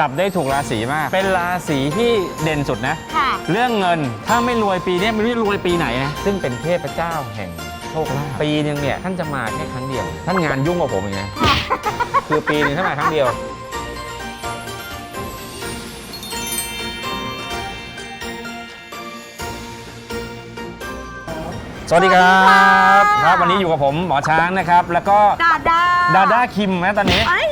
จับได้ถูกราศีมาก เป็นราศีที่เด่นสุดนะ ค่ะ เรื่องเงินถ้าไม่รวยปีนี้ไม่รู้จะรวยปีไหนนะซึ่งเป็นเทพเจ้าแห่งโชคลาภปีหนึงเนี่ยท่านจะมาแค่ครั้งเดียว ท่านงานยุ่งกว่าผมอย่างเงี้ยคือปีหนึงท่านมาครั้งเดียว สวัสดีครับครับ วันนี้อยู่กับผมหมอช้างนะครับ แล้วก็ดาดาดาด้าคิมนะตอนนี้เอ้ย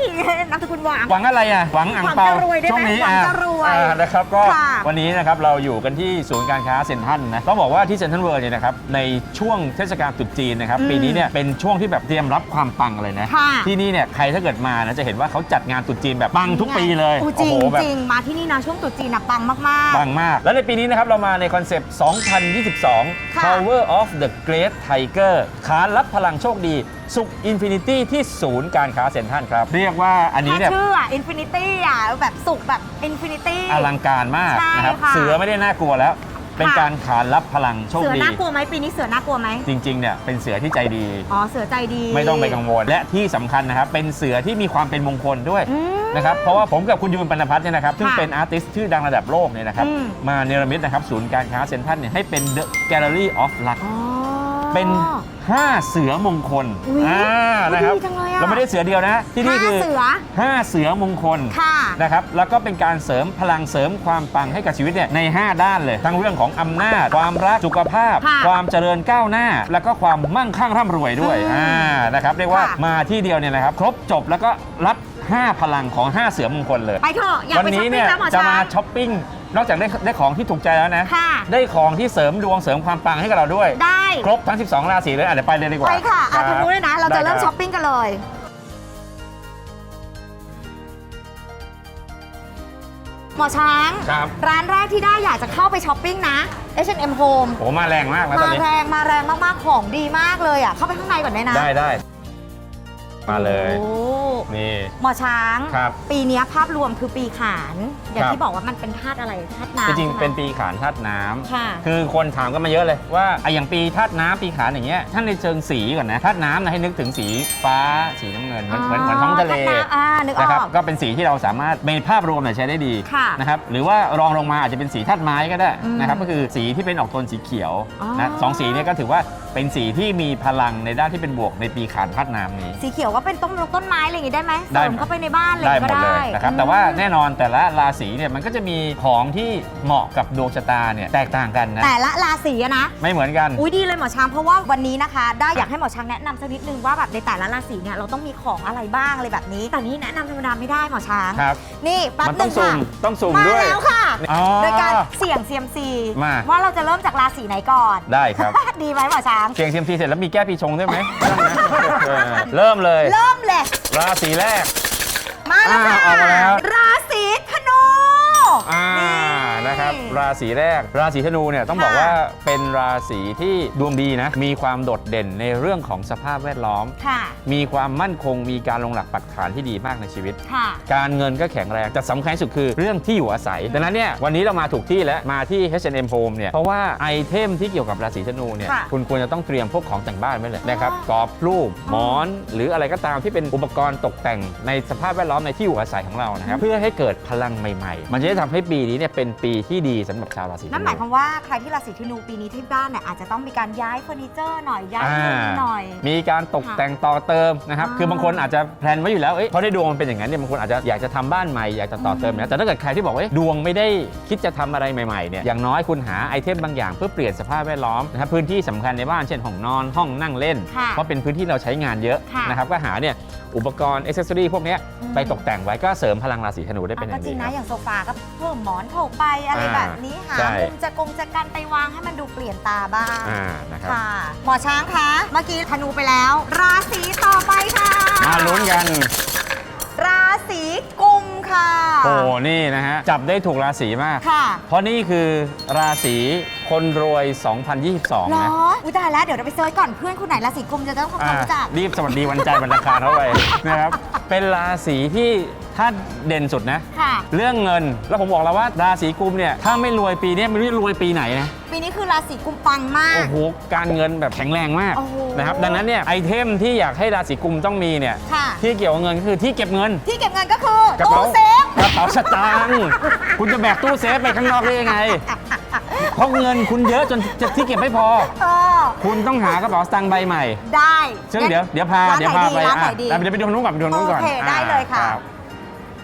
นามสกุลหวางหวังอะไรอะหวังอ่างเปาหวังจะรวยได้ไหมช่วงนี้หวังจะรวยอ่านะครับก็ค่ะวันนี้นะครับเราอยู่กันที่ศูนย์การค้าเซ็นทรัลนะต้องบอกว่าที่เซ็นทรัลเวิร์เนี่ยนะครับในช่วงเทศกาลตรุษจีนนะครับอืมปีนี้เนี่ยเป็นช่วงที่แบบเตรียมรับความปังเลยนะค่ะที่นี่เนี่ยใครถ้าเกิดมานะจะเห็นว่าเขาจัดงานตรุษจีนแบบปังทุกปีเลยโอ้จริงโหแบบจริงมาที่นี่นะช่วงตรุษจีนนะปังมากปังมาก แล้วในปีนี้นะครับเรามาในคอนเซปต์ 2022ค่ะ Power of the Great Tiger ขานรับพลังโชคดี สุขอินฟินิตี้ที่ศูนย์การค้าเซ็นทรัลครับ เรียกว่าอันๆนี้แค่เนี่ยชื่ออะอินฟินิตี้อะแบบสุกแบบอินฟินิตี้อลังการมากใช่นะครับค่ะเสือไม่ได้น่ากลัวแล้วเป็นค่ะการขานรับพลังโชคเสือดีน่ากลัวไหมปีนี้เสือน่ากลัวไหมจริงๆเนี่ยเป็นเสือที่ใจดี อ๋อเสือใจดี ไม่ต้องไปกังวล และที่สำคัญนะครับเป็นเสือที่มีความเป็นมงคลด้วยอืมนะครับเพราะว่าผมกับคุณยูนปนพัฒน์เนี่ยนะครับซึ่งค่ะเป็นอาร์ติสต์ชื่อดังระดับโลกเนี่ยนะครับอืมมาเนรมิตนะครับศูนย์การค้าเซ็นทรัลเนี่ยให้เป็น The Gallery of Luck อ๋อ เป็น 5 เสือมงคลอุ๊ยอ่านะครับ ดีจังเลยอะเราไม่ได้เสือเดียวนะ ที่นี่คือห้าเสือ 5เสือมงคล ค่ะ นะครับแล้วก็เป็นการเสริมพลังเสริมความปังให้กับชีวิตเนี่ยใน 5 ด้านเลย ทั้งเรื่องของอำนาจ ความรักสุขภาพ ค่ะความเจริญก้าวหน้า แล้วก็ความมั่งคั่งร่ำรวยด้วยอืมอ่านะครับเรียกว่าค่ะ มาที่เดียวเนี่ยนะครับ ครบจบแล้วก็รับ 5 พลังของ 5 เสือมงคลเลย ไปเถอะอยากวัไปช้อปนี้ปิ้เนี่งยแล้วหมอจะช้ามาง ช้อปปิ้ง นอกจากได้ได้ของที่ถูกใจแล้วนะ ค่ะ ได้ของที่เสริมดวงเสริมความปังให้กับเราด้วย ได้ ครบทั้ง 12 ราศีเลยอะเดี๋ยวไปเลยดีกว่าไปค่ะอะรับทางนู้นเลยนะ เราจะเริ่มได้คบช้อปปิ้งกันเลย หมอช้าง ครับ ร้านแรกที่ได้อยากจะเข้าไปช้อปปิ้งนะ H&M Home โอ้มาแรงมากแล้วตอมานนี้ แรงมาแรงมากๆ ของดีมากเลยอะ เข้าไปข้างในก่อนได้นะ ได้ได้ มาเลย โอ้นี่ หมอช้าง ครับปีเนี้ยภาพรวมคือปีขาน อย่างครับ ที่บอกว่ามันเป็นธาตุอะไรธาตุน้ำจริงใช่ไหมๆเป็นปีขานธาตุน้ำ ค่ะ คือคนถามกันมาเยอะเลยว่าไอ้อย่างปีธาตุน้ำปีขานอย่างเงี้ยท่านในเชิงสีก่อนนะธาตุน้ำนะให้นึกถึงสีฟ้าสีน้ำเงินเหมือนเหมือนเหมือนท้องทะเลธาตุน้ำอ่านึกอนะครับอกก็เป็นสีที่เราสามารถในภาพรวมเนี่ยใช้ได้ดีค่ะนะครับหรือว่ารองลงมาอาจจะเป็นสีธาตุไม้ก็ได้อืมนะครับก็คือสีที่เป็นออกโทนสีเขียวอ๋อนะสองสีเนี้ก็ถือว่าเป็นสีที่มีพลังในด้านที่เป็นบวกในปีขานธาตุน้ำนี้ สีเขียวก็เป็นต้นต้นไม้อะไรอย่างงี้ได้ไหมได้เสริมเข้าไปในบ้านอะไรอได้ย่างหมงี้ดก็เลยได้นะครับอืมแต่ว่าแน่นอนแต่ละราศีเนี่ยมันก็จะมีของที่เหมาะกับดวงชะตาเนี่ยแตกต่างกันนะแต่ละราศีอะนะ ไม่เหมือนกัน อุ้ยดีเลยหมอช้างเพราะว่าวันนี้นะคะ ได้อยากให้หมอช้างแนะนำสักนิดนึงว่าแบบในแต่ละราศีเนี่ยเราต้องมีของอะไรบ้างอะไรแบบนี้ แต่นี่แนะนำธรรมดาไม่ได้หมอช้าง ครับ นี่แป๊บมันหต้นึองงสุ่ค่ะมต้องสุ่มมาด้วย แล้วค่ะอ๋อโดยการเสี่ยงเซียมซีมา ว่าเราจะเริ่มจากราศีไหนก่อน ได้ครับ ดีไหมหมอช้างเสียงเซียมซีเสร็จแล้วมีแก้ปีชงด้วยไหมเออเริ่มเลย เริ่มเลย ราศีแรก มาแล้วค่ะ ศีแรก ราศีธนูเนี่ยต้องค่ะบอกว่าเป็นราศีที่ดวงดีนะ มีความโดดเด่นในเรื่องของสภาพแวดล้อม ค่ะ มีความมั่นคงมีการลงหลักปักฐานที่ดีมากในชีวิต ค่ะ การเงินก็แข็งแรงแต่สำคัญที่สุดคือเรื่องที่อยู่อาศัย ดังนั้นเนี่ยวันนี้เรามาถูกที่แล้วมาที่ H&M Home เนี่ยเพราะว่าไอเทมที่เกี่ยวกับราศีธนูเนี่ยค่ะคุณควรจะต้องเตรียมพวกของแต่งบ้านไว้เลยนะครับอ๋อกรอบรูปหมอน หรืออะไรก็ตามที่เป็นอุปกรณ์ตกแต่งในสภาพแวดล้อมในที่อยู่อาศัยของเรานะครับเพื่อให้เกิดพลังใหม่ๆ มันจะได้ทำให้ปีนี้เนี่ยเป็นปีที่ดีสำหรับชาวราศีธนู นั่นหมายความว่าใครที่ราศีธนูปีนี้ที่บ้านเนี่ยอาจจะต้องมีการย้ายเฟอร์นิเจอร์หน่อยย้ายมุมหน่อย มีการตกแต่งต่อเติมนะครับ อ่าคือบางคนอาจจะแพลนไว้อยู่แล้วเอ้ยเพราะได้ดวงมันเป็นอย่างนั้นเนี่ยบางคนอาจจะอยากจะทำบ้านใหม่อยากจะต่อเติมนะแต่ถ้าเกิดใครที่บอกว่าเอ้ยดวงไม่ได้คิดจะทำอะไรใหม่ๆเนี่ยอย่างน้อยคุณหาไอเทมบางอย่างเพื่อเปลี่ยนสภาพแวดล้อมนะครับพื้นที่สำคัญในบ้านเช่นห้องนอนห้องนั่งเล่น ค่ะเพราะเป็นพื้นที่เราใช้งานเยอะค่ะนะครับก็หาเนี่ยอุปกรณ์อิเซอรี่พวกเนี้ยอืม ไปตกแต่งไว้ก็เสริมพลังราศีธนูได้เป็นอก็ย่างจริดีงคนะรับ อย่างโซฟาก็เพิ่มหมอนโถไปอะไรอ่า แบบนี้หาใช่ มุมจะกงจะกันไปวางให้มันดูเปลี่ยนตาบ้างอ่านะครับ ค่ะ หมอช้างคะ เมื่อกี้ธนูไปแล้ว ราศีต่อไปค่ะมาลุ้นกันราศีกุมค่ะ โอ้นี่นะฮะ จับได้ถูกราศีมาก ค่ะ เพราะนี่คือราศี คนรวยเหร2022อนะอุ้ยตายแล้ว เดี๋ยวเราไปเซิร์ชก่อนเพื่อนคนไหนราศีกุมจะต้องทำความรู้จัก รีบสวัสดีวันจันทร์วันอังคารเข้าไปนะครับ เป็นราศีที่ถ้าเด่นสุดนะ ค่ะ เรื่องเงิน แล้วผมบอกแล้วว่าราศีกุมเนี่ย ถ้าไม่รวยปีเนี้ยไม่รู้จะรวยปีไหนนะ ปีนี้คือราศีกุมปังมากโอ้โห การเงินแบบแข็งแรงมากโอ้โห นะครับ ดังนั้นเนี่ยไอเทมที่อยากให้ราศีกุมต้องมีเนี่ย ค่ะ ที่เกี่ยวกับเงินก็คือที่เก็บเงิน ที่เก็บเงินก็คือกระตู้เป๋าเซฟ กระเป๋าสตางค์ คุณจะแบกตู้เซฟไปข้างนอกได้ยังไง เพราะเงินคุณเยอะจนจะที่เก็บไม่พอ เออ คุณต้องหากระเป๋าสตางค์ใบใหม่ได้ซึ่งเดี๋ยวเดี๋ยวพาร้านเดี๋ยวไหนพาดีไปร้านไหนอะดีเดี๋ยวไปดูตรงนู้นก่อนไปดูตรงนู้นก่อนโอเคได้เลยค่ะอ่ารับ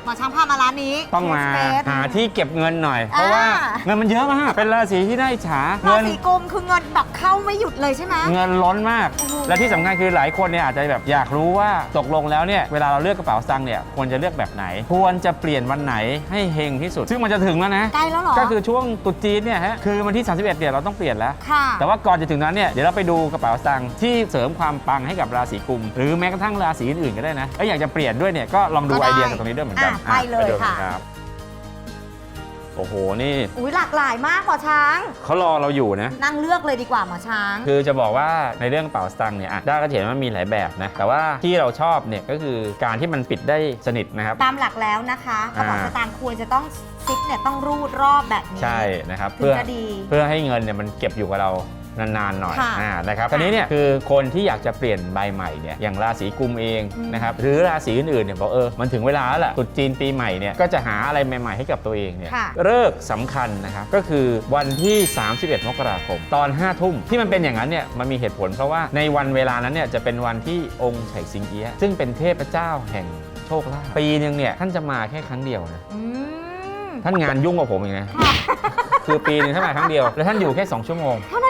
หมอช้างพามาร้านนี้ ต้องมาเทสหาที่เก็บเงินหน่อย เพราะว่าอ่า เงินมันเยอะมากเป็นราศีที่ได้ฉาราเงิน ศีกุมคือเงินแบบเข้าไม่หยุดเลยใช่ไหม เงินล้นมาก โอ้โห และที่สำคัญคือหลายคนเนี่ยอาจจะแบบอยากรู้ว่าตกลงแล้วเนี่ยเวลาเราเลือกกระเป๋าสตางค์เนี่ยควรจะเลือกแบบไหน ควรจะเปลี่ยนวันไหนให้เฮงที่สุด ซึ่งมันจะถึงแล้วนะ ใกล้แล้วเหรอก็คือช่วงตรุษจีนเนี่ยฮะคือวันที่ 31เนี่ยเราต้องเปลี่ยนแล้ว ค่ะ แต่ว่าก่อนจะถึงนั้นเนี่ยเดี๋ยวเราไปดูกระเป๋าสตางค์ที่เสริมความปังให้กับราศีกุม หรือแม้กระทั่งราศีอื่นๆก็ได้นะเอ้ยอยากจะเปลี่ยนด้วยเนี่ยก็ลองดูก็ได้ไอเดียจากตรงนี้ด้วยเหมือนกันอะไปเลยดูค่ะ รับโอ้โหนี่อุ้ยหลากหลายมากหมอช้าง เขารอเราอยู่นะ นั่งเลือกเลยดีกว่าหมอช้าง คือจะบอกว่าในเรื่องกระเป๋าสตางค์เนี่ยอะได้ก็จะเห็นว่ามีหลายแบบนะแต่ว่าที่เราชอบเนี่ยก็คือการที่มันปิดได้สนิทนะครับ ตามหลักแล้วนะคะกระเป๋าอ่า สตางค์ควรจะต้องซิปเนี่ยต้องรูดรอบแบบนี้ใช่นะครับถึงเพื่อจะดี เพื่อให้เงินเนี่ยมันเก็บอยู่กับเรา นานๆหน่อยค่ะอ่านะครับตอนนี้เนี่ยคือคนที่อยากจะเปลี่ยนใบใหม่เนี่ยอย่างราศีกุมเองอืม นะครับหรือราศีอื่นๆเนี่ยบอกเออมันถึงเวลาแล้วแหละตรุษจีนปีใหม่เนี่ยก็จะหาอะไรใหม่ๆให้กับตัวเองเนี่ย ค่ะ เลิกษ์สำคัญนะครับก็คือวันที่ 31 มกราคม ตอน 5 ทุ่มที่มันเป็นอย่างนั้นเนี่ยมันมีเหตุผลเพราะว่าในวันเวลานั้นเนี่ยจะเป็นวันที่องค์ไฉสิงเอียะซึ่งเป็นเทพเจ้าแห่งโชคลาภปีหนึงเนี่ยท่านจะมาแค่ครั้งเดียวนะอืมท่านงานยุ่งกว่าผมอีกนะค่ะคือปีหนึงท่านมาครั้งเดียว แล้วท่านอยู่แค่ 2 ชั่วโมง เท่า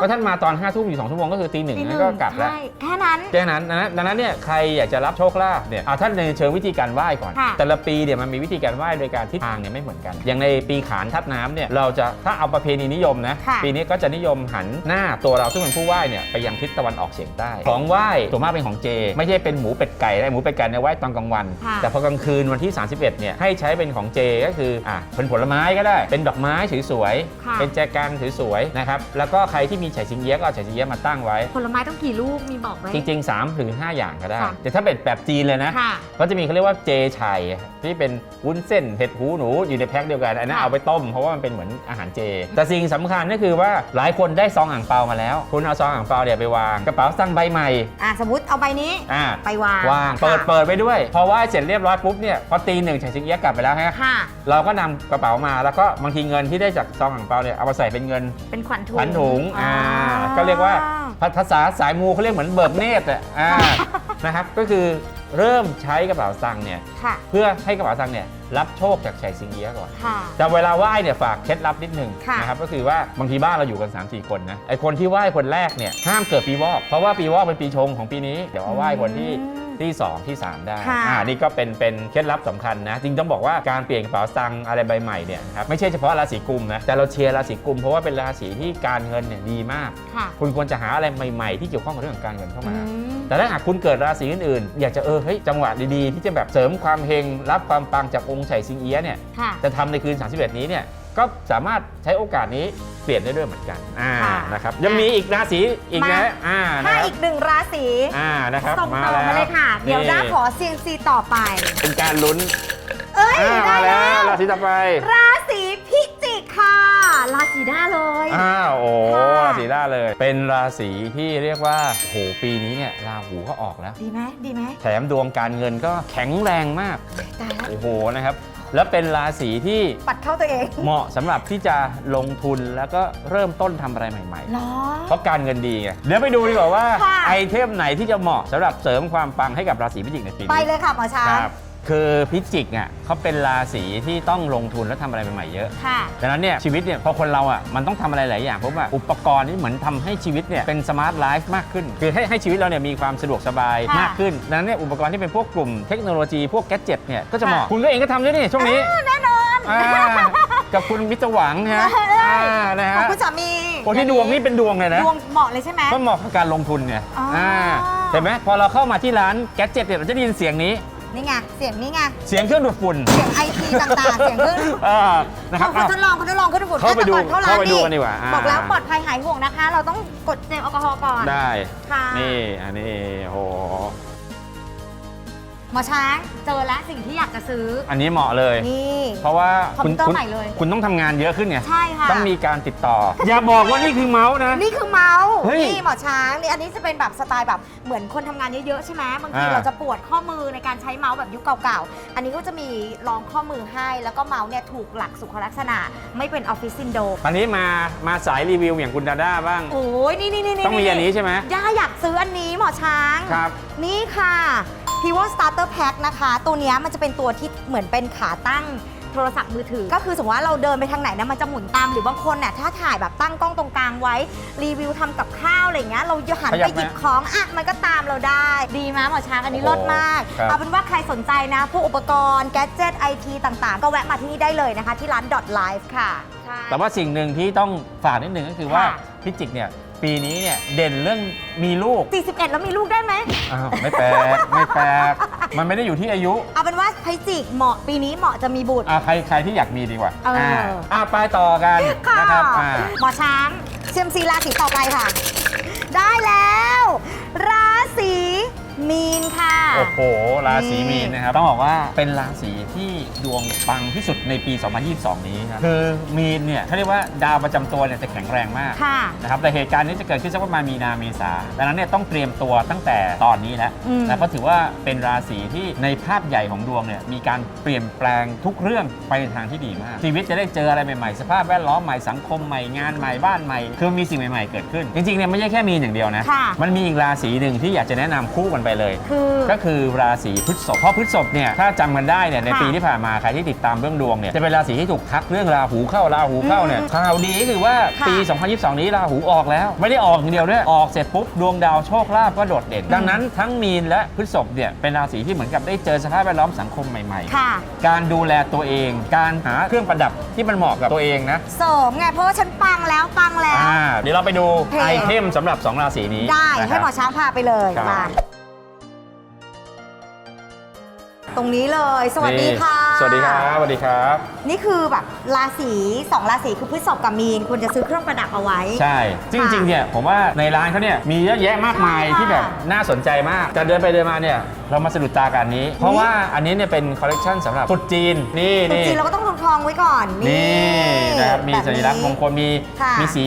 ก็ท่านมาตอน5้าทุ่มอยู่2ชั่วโมงก็คือตีหนึ่งตีหแล้วก็กลับแล้ว ใช่แค่นั้น แค่นั้นดังนั้นดังนั้นเนี่ยใครอยากจะรับโชคลาภเนี่ยอ่าท่านในเชิงวิธีการไหว้ก่อน ค่ะแต่ละปีเนี่ยมันมีวิธีการไหว้โดยการทิศทางเนี่ยไม่เหมือนกัน อย่างในปีขานทับน้ำเนี่ยเราจะถ้าเอาประเพณีนิยมนะค่ะปีนี้ก็จะนิยมหันหน้าตัวเราซึ่งเป็นผู้ไหว้เนี่ยไปยังทิศตะวันออกเฉียงใต้ของไหว้ส่วนมากเป็นของเจ ไม่ใช่เป็นหมูเป็ดไก่ได้หมูเป็ดไก่เนี่ยไหว้ตอนกลางวัน ค่ะแต่พอกลางคืนวันที่ 31เนี่ยให้ใช้เป็นของเจก็คืออะเป็นผลไม้ก็ได้ เป็นดอกไม้สวยค่ะ ๆเป็นแจกันสวยๆนะครับแล้วก็ใครที่มีไฉสิงเอี้ยะก็เอาไฉสิงเอี้ยะมาตั้งไว้ ผลไม้ต้องกี่ลูกมีบอกไว้จริงๆ3หรือ5อย่างก็ได้ ค่ะแต่ถ้าเป็นแบบจีนเลยนะ ค่ะ ก็จะมีเขาเรียกว่าเจชัยที่เป็นวุ้นเส้นเห็ดหูหนูอยู่ในแพ็คเดียวกันอันนั้นค่ะเอาไปต้มเพราะว่ามันเป็นเหมือนอาหารเจ แต่สิ่งสำคัญก็คือว่าหลายคนได้ซองอ่างเปามาแล้ว คุณเอาซองอ่างเปาเนี่ยไปวางกระเป๋าสตังค์ใบใหม่อะสมมติเอาใบนี้อ่าไปวางวางค่ะเปิดเปิดไปด้วยพอไหว่าเสร็จเรียบร้อยปุ๊บเนี่ยพอตีหนึ่งไฉสิงเอี้ยะกลับไปแล้วฮะค่ะ เราก็นำกระเป๋ามาแล้วก็บางทีเงินที่ได้จากซองอ่างเปาเนี่ยเอามาใส่เป็นเงิน เป็นขวัญถุงขวัญถุงอ่า ก็เรียกว่าภาษาสายมูเขาเรียกเหมือนเบิกเนตรอะอ่า นะครับ ก็คือ เริ่มใช้กระเป๋าสตังค์เนี่ยค่ะ เพื่อให้กระเป๋าสตังค์เนี่ยรับโชคจากไฉสิงเอียะก่อน ค่ะ แต่เวลาไหว้เนี่ยฝากเคล็ดลับนิดนึงค่ะ นะครับก็คือว่าบางทีบ้านเราอยู่กัน 3 4 คนนะไอคนที่ไหว้คนแรกเนี่ยห้ามเกิดปีวอกเพราะว่าปีวอกเป็นปีชงของปีนี้ เดี๋ยวเอาไหว้คนที่อืม ที่ 2 ที่ 3 ได้ ค่ะอ่า นี่ก็เป็นเป็นเคล็ดลับสำคัญนะ จริงต้องบอกว่าการเปลี่ยนกระเป๋าสตังค์อะไรใบใหม่เนี่ยนะครับไม่ใช่เฉพาะราศีกุมนะ แต่เราเชียร์ราศีกุมเพราะว่าเป็นราศีที่การเงินเนี่ยดีมาก ค่ะคุณควรจะหาอะไรใหม่ๆ ที่เกี่ยวข้องกับเรื่องของการเงินเข้าอืมามแต่ถ้าหากคุณเกิดราศีอื่นๆ อยากจะเออเฮ้ยจังหวะดีๆ ที่จะแบบเสริมความเฮงรับความปังจากองค์ไฉสิงเอียะเนี่ย ค่ะ จะทำในคืน 31 นี้เนี่ย ก็สามารถใช้โอกาสนี้เปลี่ยนได้ด้วยเหมือนกันอ่าค่ะ นะครับยังมีอีกราศีอีกนะมาอ่านะถ้าครับอีกหนึ่งราศีอ่านะครับส่งมาต่อแล้วมาเลยค่ะ เดี๋ยวด้าขอเซียงซีต่อไป เป็นการลุ้นเอ้ยอ่าได้มาแล้แล้ว วราศีต่อไปราศีพิจิกค่ะ ราศีด้าเลย อ้าวโอ้ค่ะ ราศีได้เลย เป็นราศีที่เรียกว่าโหปีนี้เนี่ยราหูก็ออกแล้ว ดีไหมดีไหมแถมดวงการเงินก็แข็งแรงมาก ตายแล้ว โอ้โหนะครับ แล้วเป็นราศีที่ปัดเข้าตัวเองเหมาะสำหรับที่จะลงทุนแล้วก็เริ่มต้นทำอะไรใหม่เหรอ ๆ เพราะการเงินดีไงเดี๋ยวไปดูดีกว่าว่าค่ะ ไอเทมไหนที่จะเหมาะสำหรับเสริมความปังให้กับราศีพิจิกในปีไปนี้เลยค่ะหมอช้าง ครับ คือพิจิกอะเขาเป็นราศีที่ต้องลงทุนและทำอะไรใหม่ๆเยอะค่ะ ดังนั้นเนี่ยชีวิตเนี่ยพอคนเราอะมันต้องทำอะไรหลายอย่างเพราะว่าอุปกรณ์นี่เหมือนทำให้ชีวิตเนี่ยเป็นสมาร์ทไลฟ์มากขึ้น คือให้ให้ชีวิตเราเนี่ยมีความสะดวกสบายค่ะมากขึ้น ดังนั้นเนี่ยอุปกรณ์ที่เป็นพวกกลุ่มเทคโนโลยีพวกแกดเจ็ตเนี่ยก็จะเหมาะคุณก็เองก็ทำด้วยนี่ช่วงนี้แน่นอนอ่ากับคุณมิตรหวังนะได้อ่านะของฮะคุณสามีคนที่ดวงนี่เป็นดวงเลยนะ ดวงเหมาะเลยใช่ไหม ก็เหมาะกับการลงทุนเนี่ยอ๋ออ่าเห็นไหมพอเราเข้ามาที่ร้านแกดเจ็ตเนี่ยเราจะได้ยินเสียงนี้ นี่ไง เสียงนี่ไง เสียงเครื่องดูดฝุ่นเสียงไอทีต่างๆ เสียงขึ้นอ่านะครับ เขาทดลองเขาทดลองเขาทดลองเข้าไปดูแต่ก่อนเข้าไปดูร้กันดีกว่าอ่า บอกแล้วปลอดภัยหายห่วงนะคะ เราต้องกดเจลแอลกอฮอล์ก่อน ได้ ค่ะ นี่อันนี้โอ้โห หมอช้างเจอแล้วสิ่งที่อยากจะซื้อ อันนี้เหมาะเลย นี่ เพราะว่าคอมพิวเตอร์ใหม่เลย คุณต้องทำงานเยอะขึ้นไงใช่ค่ะ ต้องมีการติดต่อ อย่าบอกว่านี่คือเมาส์นะ นี่คือเมาส์เฮ้ยนี่หมอช้างนี่อันนี้จะเป็นแบบสไตล์แบบเหมือนคนทำงานเยอะๆใช่ไหมบางทีอ่า เราจะปวดข้อมือในการใช้เมาส์แบบยุคเก่าๆ อันนี้ก็จะมีรองข้อมือให้ แล้วก็เมาส์เนี่ยถูกหลักสุขลักษณะ ไม่เป็นออฟฟิศซินโดรมตอนนี้มามาสายรีวิวอย่างคุณดาด้าบ้าง โอ้ยนี่นี่นี่ต้องมีอันนี้ใช่ไหมย่าอยากซื้ออันนี้หมอช้าง ครับ นี่ค่ะ p i v o Starter Pack นะคะ ตัวเนี้ยมันจะเป็นตัวที่เหมือนเป็นขาตั้งโทรศัพท์มือถือ ก็คือสมมติว่าเราเดินไปทางไหนนะมันจะหมุนตามหรือบางคนน่ะถ้าถ่ายแบบตั้งกล้องตรงกลางไว้ รีวิวทำกับข้าวอะไรเงี้ยเราหันขยัไปบหยิบไหมของอะมันก็ตามเราได้ ดีไหมหมอช้างอันนี้โอ้เลิศมากครับเอาเป็นว่าใครสนใจนะพวกอุปกรณ์แกดเจิตไอทีต่างๆ ก็แวะมาที่นี่ได้เลยนะคะ ที่ร้าน Dot Live ค่ะใช่แต่ว่าสิ่งหนึ่งที่ต้องฝากนิดหนึ่งก็คือว่าค่ะพิจิกเนี่ย ปีนี้เนี่ยเด่นเรื่องมีลูก41 แล้วมีลูกได้ไหม อ้าวไม่แปลกไม่แปลกมันไม่ได้อยู่ที่อายุเอาเป็นว่าพิจิกเหมาะปีนี้เหมาะจะมีบุตร อ่าใครใครที่อยากมีดีกว่าเอออ่อ่าไปต่อกันค่ะนะครับอ่าหมอช้างเซียมซีราศีต่อไปค่ะ ได้แล้ว ราศี มีนค่ะ โอ้โห ราศีนี่มีนนะครับ ต้องบอกว่าเป็นราศีที่ดวงปังที่สุดในปี 2022 นี้ครับคือมีนเนี่ยเขาเรียกว่าดาวประจำตัวเนี่ยจะแข็งแรงมากค่ะนะครับแต่เหตุการณ์นี้จะเกิดขึ้นสักประมาณมีนาเมษาดังนั้นเนี่ยต้องเตรียมตัวตั้งแต่ตอนนี้แล้วอืมนะเพราะถือว่าเป็นราศีที่ในภาพใหญ่ของดวงเนี่ยมีการเปลี่ยนแปลงทุกเรื่องไปในทางที่ดีมาก ชีวิตจะได้เจออะไรใหม่ๆ สภาพแวดล้อมใหม่สังคมใหม่งานใหม่บ้านใหม่คือมีสิ่งใหม่ๆเกิดขึ้น จริงๆเนี่ยไม่ใช่แค่มีนอย่างเดียวนะค่ะมันมีอีกราศีหนึ่งที่อยากจะแนะนำคู่กันไปเลย คือก็คือราศีพฤษภเพราะพฤษภเนี่ยถ้าจำกันได้เนี่ยในค่ะปีที่ผ่านมาใครที่ติดตามเรื่องดวงเนี่ยจะเป็นราศีที่ถูกทักเรื่องราหูเข้าราหูเข้าเนี่ยอืมข่าวดีก็คือว่าค่ะปี 2022 นี้ราหูออกแล้ว ไม่ได้ออกอย่างเดียวด้วยออกเสร็จปุ๊บดวงดาวโชคลาภก็โดดเด่น ดังนั้นทั้งมีนและพฤษภเนี่ยเป็นราศีที่เหมือนกับได้เจอสภาพแวดล้อมสังคมใหม่ค่ะ ๆ การดูแลตัวเอง การหาเครื่องประดับที่มันเหมาะกับตัวเองนะเสริมไงเพราะว่าฉันปังแล้วปังแล้ว อ่าเดี๋ยวเราไปดูโอเค ไอเทมสำหรับ2ราศีนี้ได้ นะคให้รับหมอช้างพาไปเลยครับ มา ตรงนี้เลย สวัสดีนี่ค่ะ สวัสดีครับสวัสดีครับ นี่คือแบบราศีสองราศีคือพฤษภกับมีนควรจะซื้อเครื่องประดับเอาไว้ ใช่ จริงๆเนี่ยผมว่าในร้านเขาเนี่ยมีเยอะแยะมากมายใช่ค่ะที่แบบน่าสนใจมากแต่เดินไปเดินมาเนี่ย เรามาสะดุดตากันอันนี้ เพราะว่าอันนี้เนี่ยเป็นคอลเลกชันสำหรับตรุษจีน นี่จนี่ริงๆเราก็ต้องทองทองๆไว้ก่อนนี่นะครับมีแบบ สัญลักษณ์มงคลมีค่ะมีสี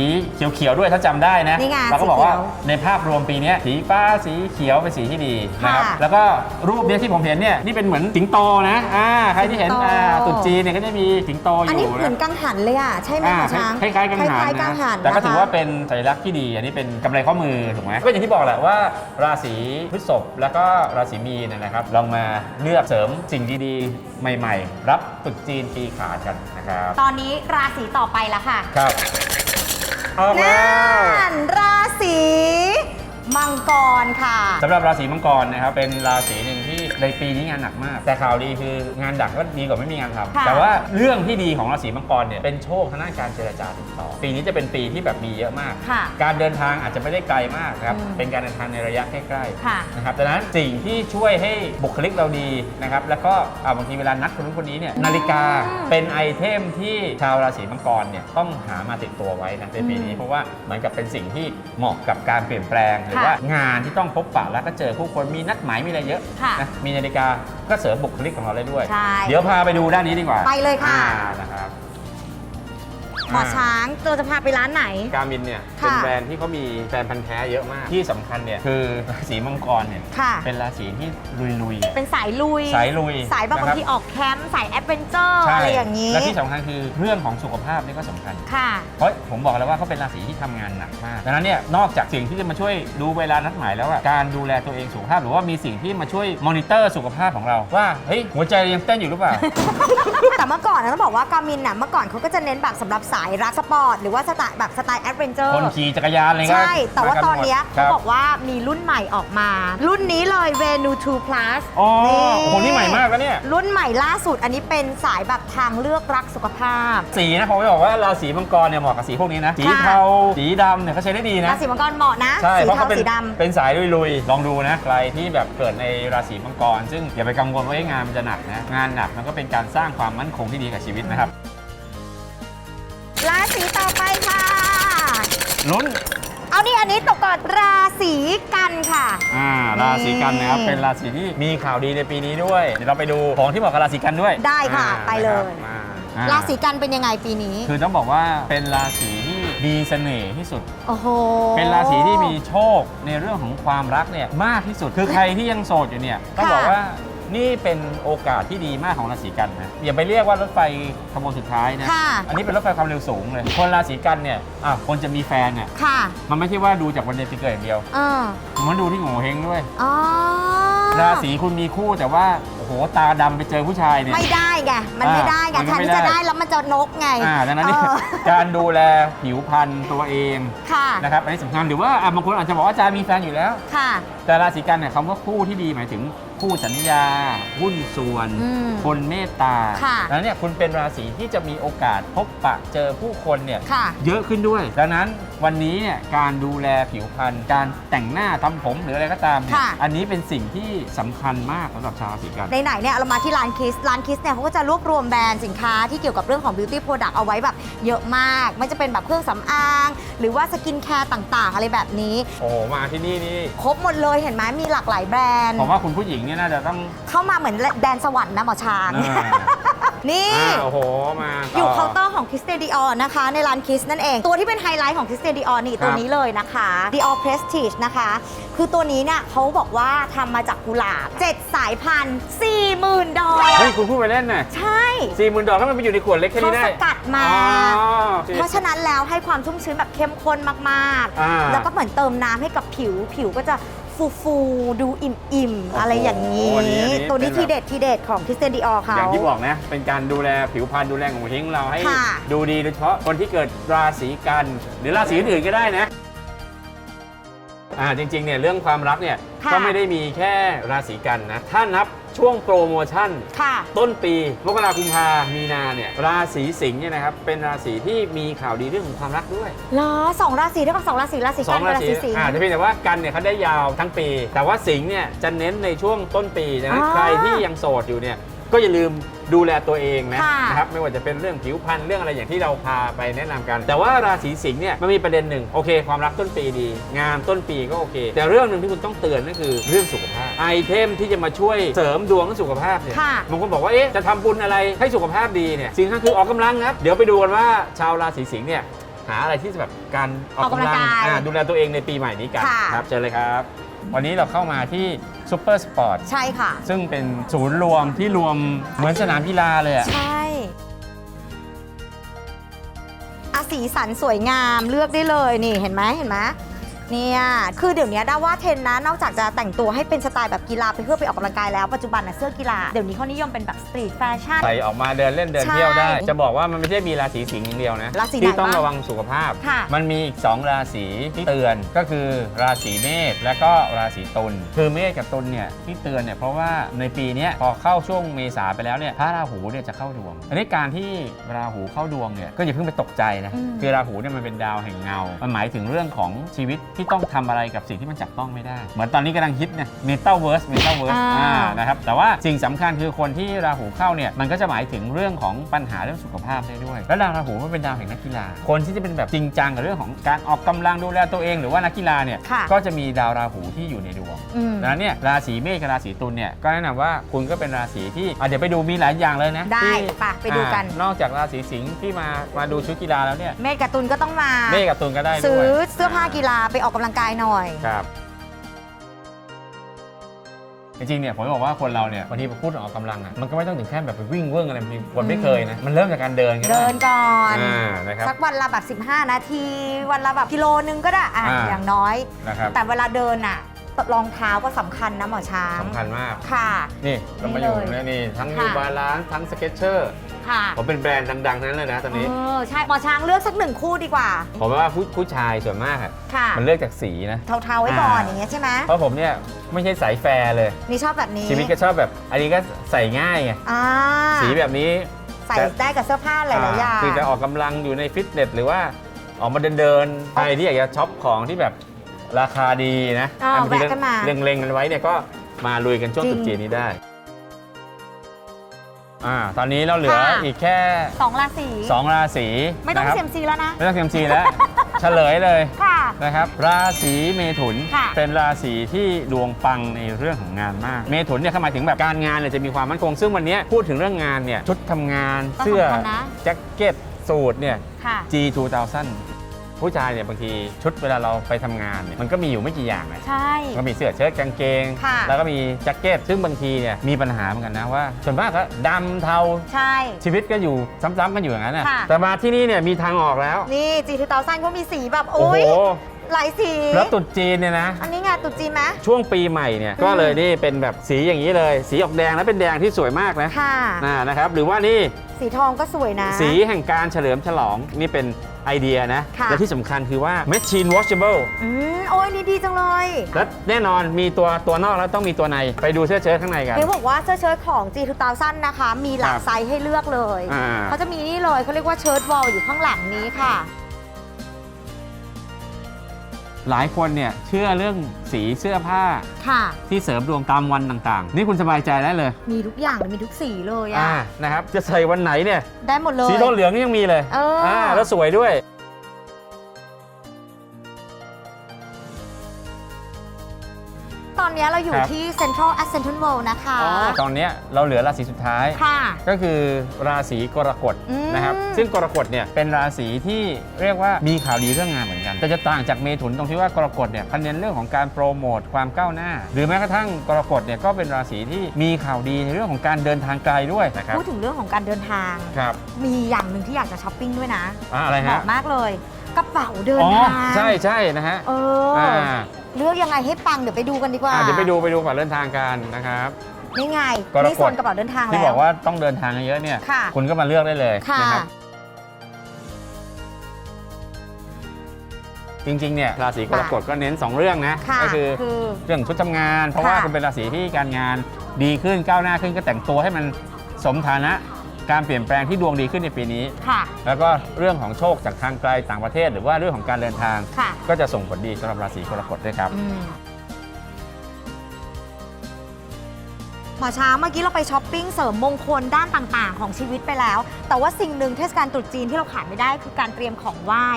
เขียวๆด้วยถ้าจำได้นะนี่ไงเราก็บอกว่าสีเขียวในภาพรวมปีเนี้ยสีฟ้าสีเขียวเป็นสีที่ดีนะครับค่ะแล้วก็รูปเนี้ยที่ผมเห็นเนี่ยนี่เป็นเหมือนสิงโตนะอ่าใครที่เห็นสิงโต อ่าตรุษจีนเนี่ยก็จะมีสิงโตออันนี้ยู่เหมือนนะกังหันเลยอะใช่ไหมอ่าหมอช้างคล้ายๆกังหันคล้ายๆกังหันแต่ก็ถือว่านะคะ เป็นสัญลักษณ์ที่ดี อันนี้เป็นกำไรข้อมือถูกไหมก็อย่างที่บอกแหละว่า ราศีพฤษภแล้วก็ราศีมีนเนยนะครับ ลองมาเลือกเสริมสิ่งดีๆ ใหม่ๆ รับตรุษจีนปีขานกันนะครับ ตอนนี้ราศีต่อไปแล้วค่ะครับ ออกแล้วนั่นราศี มังกรค่ะ สำหรับราศีมังกรนะครับเป็นราศีหนึ่งที่ในปีนี้งานหนักมาก แต่ข่าวดีคืองานดักก็ดีกว่าไม่มีงานทำค่ะ แต่ว่าเรื่องที่ดีของราศีมังกรเนี่ยเป็นโชคทางด้านการเจรจาติดต่อ ปีนี้จะเป็นปีที่แบบมีเยอะมาก ค่ะ การเดินทางอาจจะไม่ได้ไกลมากนะครับ อืม เป็นการเดินทางในระยะใกล้ๆ ค่ะ นะครับดังนั้นสิ่งที่ช่วยให้บุคลิกเราดีนะครับ แล้วก็อ่าบางทีเวลานัดคนนู้นคนนี้เนี่ยนาฬิกาอืมเป็นไอเทมที่ชาวราศีมังกรเนี่ยต้องหามาติดตัวไว้นะในปีนี้ อืมเพราะว่าเหมือนกับเป็นสิ่งที่เหมาะกับการเปลี่ยนแปลงหรือค่ะว่างานที่ต้องพบปะแล้วก็เจอผู้คนมีนัดหมายมีอะไรเยอะค่ะนะมีนาฬิกาก็เสริมบุคลิกของเราได้ด้วย ใช่ เดี๋ยวพาไปดูด้านนี้ดีกว่าไปเลยค่ะ อ่านะครับ หมอช้างเราจะพาไปร้านไหน การมินเนี่ยค่ะเป็นแบรนด์ที่เขามีแฟนพันธ์แท้เยอะมาก ที่สำคัญเนี่ยคือราศีมังกรเนี่ยค่ะ เป็นราศีที่ลุยๆอะเป็นสายลุย สายลุยสายแบบนะบาครังทีออกแคมป์สายแอดเวนเจอร์ใช่อะไรอย่างนี้ และที่สำคัญคือเรื่องของสุขภาพนี่ก็สำคัญ ค่ะ เพราะผมบอกแล้วว่าเขาเป็นราศีที่ทำงานหนักมาก ดังนั้นเนี่ยนอกจากสิ่งที่จะมาช่วยดูเวลานัดหมายแล้วอะการดูแลตัวเองสุขภาพ หรือว่ามีสิ่งที่มาช่วยมอนิเตอร์สุขภาพของเราว่าเฮ้ยหัวใจยังเต้นอยู่หรือเปล่า แต่เมื่อก่อนนะต้องบอกว่ากามินน่ะเมื่อก่อนเขาก็จะเน้นแบบสำหรับสายรักสปอร์ตหรือว่าสไตล์แบบสไตล์แอดเวนเจอร์คนขี่จักรยานอะไรก็ใช่ แต่ว่ามากัตอนเนี้ยหมดเขาครับบอกว่ามีรุ่นใหม่ออกมา รุ่นนี้เลย Venu 2 Plus อ๋อโอ้โหนี่ใหม่มากแล้วเนี่ย รุ่นใหม่ล่าสุดอันนี้เป็นสายแบบทางเลือกรักสุขภาพ สีนะผมจะบอกว่าราศีมังกรเนี่ยเหมาะกับสีพวกนี้นะสีค่ะเทาสีดำเนี่ยเขาใช้ได้ดีนะราศีมังกรเหมาะนะใช่สีเพราะเทาเขาเป็นสีดเป็นสายลุยๆลองดูนะใครที่แบบเกิดในราศีมังกร ซึ่งอย่าไปกังวลว่าเอ๊ะงานมันจะหนักนะงานหนักมันก็เป็นการสร้างความมั่นคงที่ดีกับชีวิตนะครับำ ราศีต่อไปค่ะ ลุ้น เอานี่อันนี้ตกก่อนราศีกันค่ะ อ่า ราศีกันนะครับนี่เป็นราศีที่มีข่าวดีในปีนี้ด้วย เดี๋ยวเราไปดูของที่เหมาะกับราศีกันด้วยได้ค่ะอ่าไปเลย นะครับมาอ่ราศีกันเป็นยังไงปีนี้ คือต้องบอกว่าเป็นราศีที่มีเสน่ห์ที่สุด โอ้โหเป็นราศีที่มีโชคในเรื่องของความรักเนี่ยมากที่สุด คือใครที่ยังโสดอยู่เนี่ยต้องบอกว่า นี่เป็นโอกาสที่ดีมากของราศีกันนะอย่าไปเรียกว่ารถไฟขบวนสุดท้ายนะ ค่ะอันนี้เป็นรถไฟความเร็วสูงเลย คนราศีกันเนี่ยอะคนจะมีแฟนเนี่ยค่ะมันไม่ใช่ว่าดูจากวันเดือนปีเกิดอย่างเดียว เออมันดูที่โง่เฮงด้วย อ๋อราศีคุณมีคู่แต่ว่าโอ้โหตาดำไปเจอผู้ชายเนี่ย ไม่ได้ไงมันไม่ได้ไงอ่ามันก็แทนไม่ที่จะได้ ได้แล้วมันจะนกไงอ่าดังนั้นเนี่ยเออการดูแลผิวพรรณตัวเองค่ะนะครับอันนี้สำคัญหรือว่าอะบางคนอาจจะบอกว่าอาจารย์มีแฟนอยู่แล้ว ค่ะ แต่ราศีกันเนี่ยคำว่าคู่ที่ดีหมายถึง คู่สัญญา หุ้นส่วน อืมคนเมตตาค่ะดังนั้นเนี่ยคุณเป็นราศีที่จะมีโอกาสพบปะเจอผู้คนเนี่ย ค่ะ เยอะขึ้นด้วย ดังนั้นวันนี้เนี่ยการดูแลผิวพรรณ การแต่งหน้าทำผมหรืออะไรก็ตามเนี่ย ค่ะ อันนี้เป็นสิ่งที่สำคัญมากสำหรับชาวราศีกัน ไหนๆเนี่ยเรามาที่ร้านคิสร้านคิสเนี่ยเขาก็จะรวบรวมแบรนด์สินค้าที่เกี่ยวกับเรื่องของ beauty product เอาไว้แบบเยอะมาก ไม่จะเป็นแบบเครื่องสำอาง หรือว่าสกินแคร์ต่างๆ อะไรแบบนี้ โอ้โหมาที่นี่นี่ ครบหมดเลยเห็นไหมมีหลากหลายแบรนด์ ผมว่าคุณผู้หญิงเนี่ยน่าจะต้องเข้ามาเหมือนแดนสวรรค์นะหมอช้าง อ่านี่ อ่าโอ้โห มาต่ อยู่เคาน์เตอร์ของ Kiss d i o r นะคะ ในร้าน Kiss นั่นเอง ตัวที่เป็นไฮไลท์ของ Kiss d i o r นี่ครับตัวนี้เลยนะคะ Dior Prestige นะคะ คือตัวนี้เนี่ยเขาบอกว่าทำมาจากกุหลาบ 7 สายพันธุ์40,000 ดอก เฮ้ย คุณพูดไปเล่นน่ะใช่สี่หมื่นดอกถ้ามันไปอยู่ในขวดเล็กแค่เขานี้ได้สกัดมา อ๋อ เพราะฉะนั้นแล้วให้ความชุ่มชื้นแบบเข้มข้นมาก อ่า ๆ แล้วก็เหมือนเติมน้ำให้กับผิว ผิวก็จะ ฟูฟูๆดูอิ่มๆอะไรอย่างนี้ โอ้โหอันนี้อันนี้ตัวนี้เป็นแบบ ทีเด็ดทีเด็ดของ Kiss d i o r เขา อย่างที่บอกนะ เป็นการดูแลผิวพรรณดูแลของเฮงเราให้ค่ะ ดูดีโดยเฉพาะคนที่เกิดราศีกัน หรือราศีอื่นๆก็ได้นะ อ่าจริงๆเนี่ยเรื่องความรักเนี่ยค่ะก็ไม่ได้มีแค่ราศีกันนะ ถ้านับ ช่วงโปรโมชั่น ค่ะ ต้นปีมกราคมพามีนาเนี่ยราศีสิงห์เนี่ยนะครับเป็นราศีที่มีข่าวดีเรื่องของความรักด้วย เหรอสองราศีเท่ากับสองราศีราศีสกัอนงกับราราศีศีสิงห์ อาจจะเพียงแต่ว่ากันเนี่ยเขาได้ยาวทั้งปี แต่ว่าสิงห์เนี่ยจะเน้นในช่วงต้นปีดังนั้นอ่าใครที่ยังโสดอยู่เนี่ยก็อย่าลืมดูแลตัวเองนะค่ะนะครับไม่ว่าจะเป็นเรื่องผิวพรรณเรื่องอะไรอย่างที่เราพาไปแนะนำกัน แต่ว่าราศีสิงห์เนี่ยมันมีประเด็นหนึ่งโอเค ความรักต้นปีดี งานต้นปีก็โอเค แต่เรื่องหนึ่งที่คุณต้องเตือนก็คือเรื่องสุขภาพ ไอเทมที่จะมาช่วยเสริมดวงและสุขภาพเนี่ยค่ะบางคนบอกว่าเอ๊ะจะทำบุญอะไรให้สุขภาพดีเนี่ยสิ่งที่คือออกกำลังครับ เดี๋ยวไปดูกันว่าชาวราศีสิงห์เนี่ยหาอะไรที่จะแบบการออกกำลังออกกำลังกายอ่าดูแลตัวเองในปีใหม่นี้กันค่ะ ครับเชิญเลยครับ วันนี้เราเข้ามาที่ซูเปอร์สปอร์ตใช่ค่ะ ซึ่งเป็นศูนย์รวมที่รวมเหมือนสนามกีฬาเลยอะ ใช่อาสีสันสวยงามเลือกได้เลยนี่เห็นไหมเห็นไหม เนี่ย คือเดี๋ยวนี้ด้าว่าเทรนด์นะ นอกจากจะแต่งตัวให้เป็นสไตล์แบบกีฬาไปเพื่อไปออกกำลังกายแล้ว ปัจจุบันนะเสื้อกีฬา เดี๋ยวนี้เขานิยมเป็นแบบสตรีทแฟชั่น ใส่ออกมาเดินเล่นเดินเที่ยวได้ ใช่จะบอกว่ามันไม่ใช่มีราศีสิงห์อย่างเดียวนะ ราศีไหนที่ต้องบ้างระวังสุขภาพ ค่ะ มันมีอีก2ราศีที่เตือนก็คือราศีเมษและก็ราศีตุลคือเมษกับตุลเนี่ยที่เตือนเนี่ยเพราะว่าในปีเนี้ยพอเข้าช่วงเมษาไปแล้วเนี่ยพระราหูเนี่ยจะเข้าดวง อันนี้การที่ราหูเข้าดวงเนี่ยก็อย่าเพิ่งไปตกใจนะอืม คือราหูเนี่ยมันเป็นดาวแห่งเงา มันหมายถึงเรื่องของชีวิตที่ต้องทำอะไรกับสิ่งที่มันจับต้องไม่ได้ เหมือนตอนนี้กำลังฮิตเนี่ยเมตาเวิร์สเมตาเวิร์สอ่า นะครับแต่ว่าสิ่งสำคัญคือคนที่ราหูเข้าเนี่ยมันก็จะหมายถึงเรื่องของปัญหาเรื่องสุขภาพได้ด้วย แล้วดาวราหูมันเป็นดาวแห่งนักกีฬา คนที่จะเป็นแบบจริงจังกับเรื่องของการออกกำลังดูแลตัวเองหรือว่านักกีฬาเนี่ยค่ะ ก็จะมีดาวราหูที่อยู่ในดวง อืม ดังนั้นเนี่ยราศีเมษกับราศีตุลเนี่ยก็แนะนำว่าคุณก็เป็นราศีที่อะเดี๋ยวไปดูมีหลายอย่างเลยนะได้ที่ไปไปดูกัน อ่านอกจากราศีสิงห์ที่มามาดูชุดกีฬาแล้วเนี่ยเมฆกับตุลก็ต้องมา เมษกับตุลก็ได้ด้วยซื้อเสื้อผ้ากีฬาไปออกกำลังกายหน่อย ครับจริงๆเนี่ยผมจะบอกว่าคนเราเนี่ยบางทีพอพูดออกกำลังอะมันก็ไม่ต้องถึงขั้นแบบไปวิ่งเวิ้งอะไรบางทีคนไม่เคยนะมันเริ่มจากการเดินก็ได้เดินก่อน อ่านะครับ สักวันละแบบ15 นาที วันละแบบกิโลนึงก็ได้อะอ่า อย่างน้อย นะครับแต่เวลาเดินอะรองเท้าก็สำคัญนะหมอช้างสำคัญมาก ค่ะ นี่เรามาอยู่นี่เลยเนี่ยนี่ทั้งค่ะ New Balance ทั้ง Skechers ค่ะผมเป็นแบรนด์ดังๆทั้งนั้นเลยนะตอนนี้ เออใช่หมอช้างเลือกสักหนึ่งคู่ดีกว่า ผมว่าผู้ผู้ชายส่วนมากอะค่ะ มันเลือกจากสีนะ เทาๆไว้ก่อนอ่า อย่างเงี้ยใช่ไหมเพราะผมเนี่ยไม่ใช่สายแฟร์เลย นี่ชอบแบบนี้ชีวิตก็ชอบแบบ อันนี้ก็ใส่ง่ายไงอ่าสีแบบนี้ ใส่ได้กับเสื้อผ้าหลายๆอย่าง คือจะออกกำลังอยู่ในฟิตเนสหรือว่าออกมาเดินๆใครที่อยากจะช็อปของที่แบบราคาดีนะอ๋ออันที่แวะกันมา เล็งๆกันไว้เนี่ยก็มาลุยกันช่วงจริตงรุษจีนนี้ได้ อ่าตอนนี้เราเหลือค่ะ อีกแค่ สองราศี2 ราศีไม่ต้องนะครับเซียมซีแล้วนะ ไม่ต้องเซียมซีแล้ว เฉลยเลยค่ะ นะครับ ราศีเมถุน ค่ะ เป็นราศีที่ดวงปังในเรื่องของงานมาก เมถุนเนี่ยเข้าหมายถึงแบบการงานเนี่ยจะมีความมั่นคง ซึ่งวันนี้พูดถึงเรื่องงานเนี่ยชุดทำงานก็เสื้อสำคัญนะ แจ็คเก็ตสูทเนี่ย ค่ะ G2000 ผู้ชายเนี่ยบางทีชุดเวลาเราไปทำงานเนี่ยมันก็มีอยู่ไม่กี่อย่างนะ ใช่ ก็มีเสื้อเชิ้ตกางเกง ค่ะ แล้วก็มีแจ็คเก็ต ซึ่งบางทีเนี่ยมีปัญหาเหมือนกันนะว่าส่วนมากก็ดำเทาใช่ ชีวิตก็อยู่ซ้ำๆกันอยู่อย่างนั้นนะค่ะ แต่มาที่นี่เนี่ยมีทางออกแล้ว นี่จีทูเตาซันเขามีสีแบบโอ้โอ้โหยหลายสี แล้วตรุดจีนเนี่ยนะ อันนี้ไงตุ๊จีนไหม ช่วงปีใหม่เนี่ยก็เลยนี่เป็นแบบสีอย่างนี้เลย สีออกแดงแล้วเป็นแดงที่สวยมากนะค่ะ อ่านะครับหรือว่านี่สีทองก็สวยนะ สีแห่งการเฉลิมฉลองนี่เป็น ไอเดียนะ ค่ะ และที่สำคัญคือว่า machine washable อืมโอ้ยนี่ดีจังเลย และแน่นอนมีตัวตัวนอกแล้วต้องมีตัวใน ไปดูเสื้อเชิ้ตข้างในกัน เห็นบอกว่าเสื้อเชิ้ตของ G2000 นะคะ มีหลาคกรับไซส์ให้เลือกเลย อ่า เขาจะมีนี่เลยเขาเรียกว่าเชิ้ตวอลอยู่ข้างหลังนี้ค่ะ หลายคนเนี่ยเชื่อเรื่องสีเสื้อผ้าค่ะ ที่เสริมดวงตามวันต่างๆ นี่คุณสบายใจได้เลยมีทุกอย่างเลยมีทุกสีเลยอ่าอะนะครับ จะใส่วันไหนเนี่ย ได้หมดเลย สีโทนเหลืองนี่ยังมีเลยเอออ่ แล้วสวยด้วย ตอนนี้เราอยู่ครับ ที่ Central a s c e n t o n World นะคะ ตอนเนี้ยเราเหลือราศีสุดท้าย ค่ะ ก็คือราศีกรกฎอืม นะครับ ซึ่งกรกฎเนี่ยเป็นราศีที่เรียกว่ามีข่าวดีเรื่องงานเหมือนกัน แต่จะต่างจากเมถุนตรงที่ว่ากรกฎเนี่ยเขาเน้นเรื่องของการโปรโมทความก้าวหน้า หรือแม้กระทั่งกรกฎเนี่ยก็เป็นราศีที่มีข่าวดีในเรื่องของการเดินทางไกลด้วยนะครับ พูดถึงเรื่องของการเดินทาง ครับมีอย่างหนึ่งที่อยากจะช้อปปิ้งด้วยนะอะอะไรเหฮะ มาะมากเลย กระเป๋าเดินอ๋อ ทางใช่ใช่นะฮะเออออ่า เลือกยังไงให้ปังเดี๋ยวไปดูกันดีกว่าอะเดี๋ยวไปดูไปดูก่อนเดินทางกันนะครับ นี่ไงกรกฎ นี่โซนกระเป๋าเดินทางแล้ว ที่บอกว่าต้องเดินทางเยอะๆเนี่ยค่ะคุณก็มาเลือกได้เลยค่ะ นะครับจริงๆเนี่ยราศีกรกฎก็เน้น 2 เรื่องนะค่ะก็คือคือ เรื่องชุดทำงาน เพราะว่าค่ะ คุณเป็นราศีที่การงานดีขึ้นก้าวหน้าขึ้นก็แต่งตัวให้มันสมฐานะ การเปลี่ยนแปลงที่ดวงดีขึ้นในปีนี้ ค่ะ แล้วก็เรื่องของโชคจากทางไกลต่างประเทศ หรือว่าเรื่องของการเดินทาง ค่ะ ก็จะส่งผลดีสำหรับราศีกรกฎด้วยครับ อืม หมอช้างเมื่อกี้เราไปช้อปปิ้งเสริมมงคลด้านต่างๆ ของชีวิตไปแล้ว แต่ว่าสิ่งหนึ่งเทศกาลตรุษจีนที่เราขาดไม่ได้คือการเตรียมของไหว้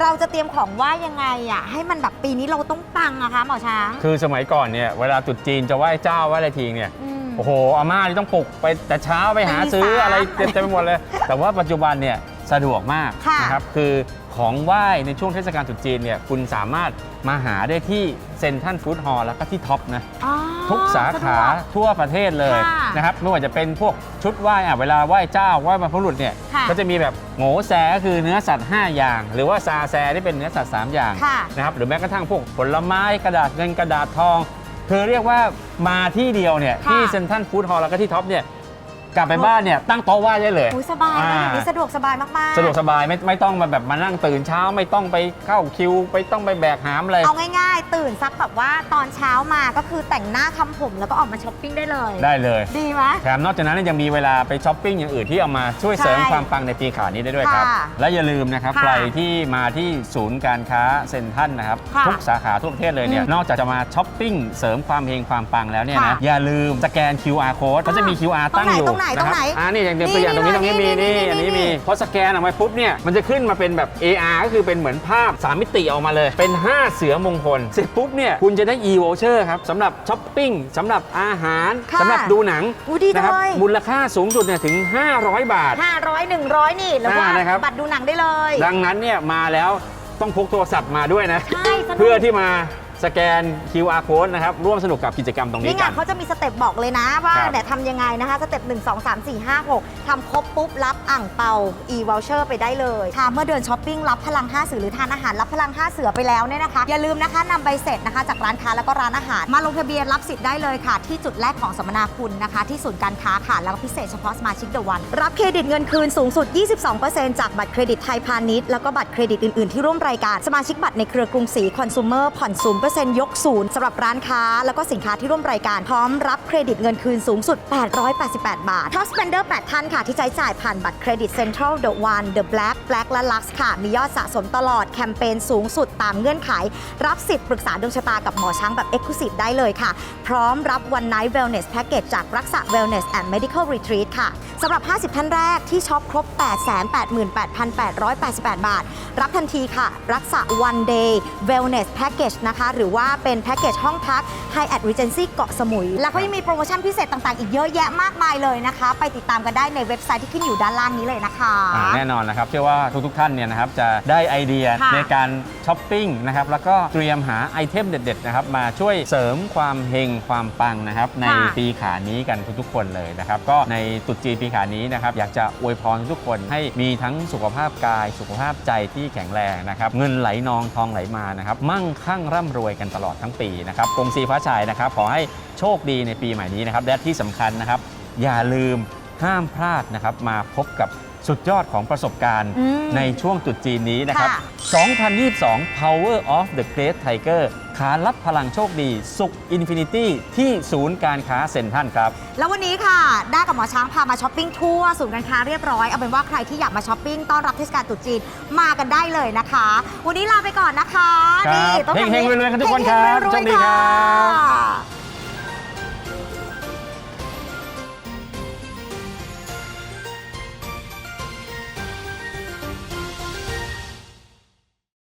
เราจะเตรียมของไหว้ยังไงอะให้มันแบบปีนี้เราต้องปังอะคะหมอช้าง คือสมัยก่อนเนี่ยเวลาตรุษจีนจะไหว้เจ้าไหว้อะไรทีเนี่ยมโอ้โหอาม่านี่ต้องปลุกไปแต่เช้าไปหาซื้อตีสามอะไรเต็มเต็มไปหมดเลย แต่ว่าปัจจุบันเนี่ยสะดวกมากค่ะนะครับคือ ของไหว้ในช่วงเทศกาลตรุษจีนเนี่ยคุณสามารถมาหาได้ที่เซ็นทรัลฟู้ดฮอลล์แล้วก็ที่ท็อปนะ อ๋อทุกสาขาะดวก ทั่วประเทศเลยค่ะนะครับไม่ว่าจะเป็นพวกชุดไหว้อะเวลาไหว้เจ้าไหว้บรรพบุรุษเนี่ยค่ะก็จะมีแบบโง่แซก็คือเนื้อสัตว์ 5 อย่าง หรือว่าซาแซที่เป็นเนื้อสัตว์ 3 อย่างค่ะ นะครับหรือแม้กระทั่งพวกผลไม้กระดาษเงินกระดาษทอง คือเรียกว่ามาที่เดียวเนี่ยค่ะที่เซ็นทรัลฟู้ดฮอลล์แล้วก็ที่ท็อปเนี่ย กลับไปบ้านเนี่ยตั้งโต๊ะไหว้ได้เลยอุ๊ยสบายนะอ่าแบบนี้สะดวกสบายมากๆ สะดวกสบายไม่ไม่ต้องมาแบบมานั่งตื่นเช้าไม่ต้องไปเข้าคิวไม่ต้องไปแบกหามอะไรเอาง่ายๆ ตื่นสักแบบว่าตอนเช้ามาก็คือแต่งหน้าทำผมแล้วก็ออกมาช้อปปิ้งได้เลย ได้เลยดีไหม แถมนอกจากนั้นยังมีเวลาไปช้อปปิ้งอย่างอื่นที่เอามาช่วยเสริมใช่ความปังในปีขานี้ได้ด้วยครับ ค่ะและอย่าลืมนะครับค่ะใครที่มาที่ศูนย์การค้าเซ็นทรัลนะครับค่ะทุกสาขาทั่วประเทศเลยเนี่ยอืมนอกจากจะมาช้อปปิ้งเสริมความเฮงความปังแล้วเนี่ยนะค่ะอย่าลืมสแกน QR code เขาจะมี QR ตั้งอยู่ ตรงไหนตรงไหนะคบอ่านี่อย่างเดียวนี่ตัวอย่างตรงนี้ตรงนี้มีนี่นี่นี่อันนี้นี่มีพอสแกนออกมาปุ๊บเนี่ยมันจะขึ้นมาเป็นแบบ AR ก็คือเป็นเหมือนภาพ 3 มิติออกมาเลย เป็น 5 เสือมงคล เสร็จปุ๊บเนี่ยคุณจะได้ e voucher ครับสำหรับช้อปปิ้งสำหรับอาหารค่ะสำหรับดูหนังอู้ดีจันะงครับเลยมูลค่าสูงสุดเนี่ยถึง 500 บาท 500 100 นี่แล้วว่าอ่านะครับบัตรดูหนังได้เลย ดังนั้นเนี่ยมาแล้วต้องพกโทรศัพท์มาด้วยนะใช่สนุกเพื่อที่มา สแกน QR code นะครับ ร่วมสนุกกับกิจกรรมตรงนี้นี่ไงกัน เขาจะมีสเต็ปบอกเลยนะ ว่าครับ เนี่ยทำยังไงนะคะ สเต็ป 1 2 3 4 5 6ทำครบปุ๊บ รับอ่างเปา e voucher ไปได้เลยค่ะเมื่อเดินช้อปปิ้ง รับพลัง 5 เสือหรือทานอาหาร รับพลัง 5 เสือไปแล้วเนี่ยนะคะ อย่าลืมนะคะนำใบเสร็จนะคะ จากร้านค้าแล้วก็ร้านอาหาร มาลงทะเบียนรับสิทธิ์ได้เลยค่ะ ที่จุดแรกของสัมมนาคุณนะคะ ที่ศูนย์การค้าค่ะแล้วก็พิเศษเฉพาะสมาชิกเดอะวันรับเครดิตเงินคืนสูงสุด 22%จากบัตรเครดิตไทยพาณิชย์แล้วก็บัตรเครดิตอื่นๆที่ร่วมรายการสมาชิกบัตรในเครือกรุงศรีคอน sumer ผ่อน0%ยกศูนย์สำหรับร้านค้า แล้วก็สินค้าที่ร่วมรายการพร้อมรับเครดิตเงินคืนสูงสุด 888 บาท Top Spender 8 ท่านค่ะ ที่ใช้จ่ายผ่านบัตรเครดิต Central The One The Black Black และ Lux ค่ะ มียอดสะสมตลอดแคมเปญสูงสุดตามเงื่อนไข รับสิทธิ์ปรึกษาดวงชะตากับหมอช้างแบบ Exclusive ได้เลยค่ะ พร้อมรับ One Night Wellness Package จากรักษา Wellness and Medical Retreat ค่ะสำหรับ 50 ท่านแรกที่ช็อปครบ 888,888 บาท รับทันทีค่ะ รักษา One Day Wellness Package นะคะหรือว่าเป็นแพ็กเกจห้องพัก High at Regency เกาะสมุย แล้วก็ยังมีโปรโมชั่นพิเศษต่างๆ อีกเยอะแยะมากมายเลยนะคะ ไปติดตามกันได้ในเว็บไซต์ที่ขึ้นอยู่ด้านล่างนี้เลยนะคะ อ่าแน่นอนนะครับเชื่อว่าทุกๆท่านเนี่ยนะครับจะได้ไอเดียค่ะในการช้อปปิ้งนะครับแล้วก็เตรียมหาไอเทมเด็ดๆนะครับมาช่วยเสริมความเฮงความปังนะครับในค่ะปีขานี้กันทุกๆคนเลยนะครับก็ในตรุษจีนปีขานี้นะครับอยากจะอวยพรทุกคนให้มีทั้งสุขภาพกาย สุขภาพใจที่แข็งแรงนะครับเงินไหลนองทองไหลมานะครับมั่งคั่งร่ำรวยกันตลอดทั้งปีนะครับกงซีฟ้าชายนะครับขอให้โชคดีในปีใหม่นี้นะครับและที่สำคัญนะครับ อย่าลืมห้ามพลาดนะครับมาพบกับ สุดยอดของประสบการณ์อืมในช่วงตรุษจีนนี้นะครับ ค่ะ 2022 Power of the Great Tiger ขารับพลังโชคดีสุข Infinity ที่ศูนย์การค้าเซ็นทรัลครับ แล้ววันนี้ค่ะได้กับหมอช้างพามาช้อปปิ้งทั่วศูนย์การค้าเรียบร้อยเอาเป็นว่าใครที่อยากมาช้อปปิ้งต้อนรับเทศกาลตรุษจีนมากันได้เลยนะคะ วันนี้ลาไปก่อนนะคะครับนี่ต้องทำเฮงๆรวยๆกันทุกคนครับเฮงๆโชคดีครับะ